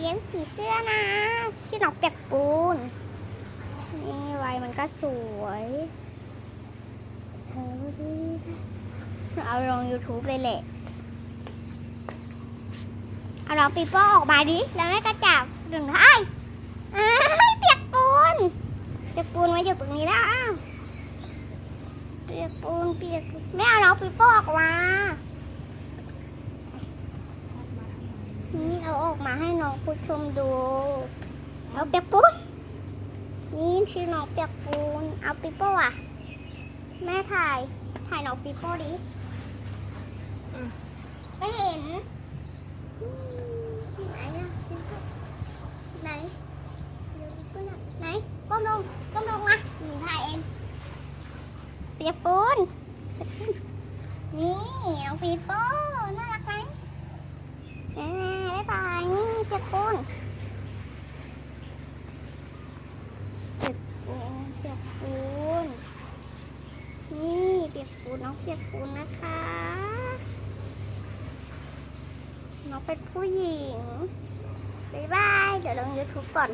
เลี้ยงผีเสื้อนะชื่อน้องเปียกปูน นี่ไวมันก็สวยเออดีเอาลง YouTube เลยแหละ เอาน้องปีโป้ออกมาดิ แล้วแม่ก็จับดึงให้อ้เปียกปูน เปียกปูนมาอยู่ตรงนี้แล้วเปียกปูนเปียกปูนไม่เอาน้องปีโป้ออกมา นี่เอาออก มาให้น้องผู้ชมดู เอาเปียกปูนนี่ชื่อน้องเปียกปูน เอาปีโป้อะแม่ถ่าย ถ่ายน้องปีโป้ดิไม่เห็น ไหนอะไหนะไหนก้มลงก้มลงมาหนูถ่ายเอง เปียกปูน นี่น้องปีโป้น่ารักไหมแม่บ๊ายบายนี่เปียกปูนเจ็บปูนเจ็บปูนนี่เปียกปูนน้องเปียกปูนนะคะ น้องเป็นผู้หญิง บ๊ายบาย เดี๋ยวลงยูทูบก่อน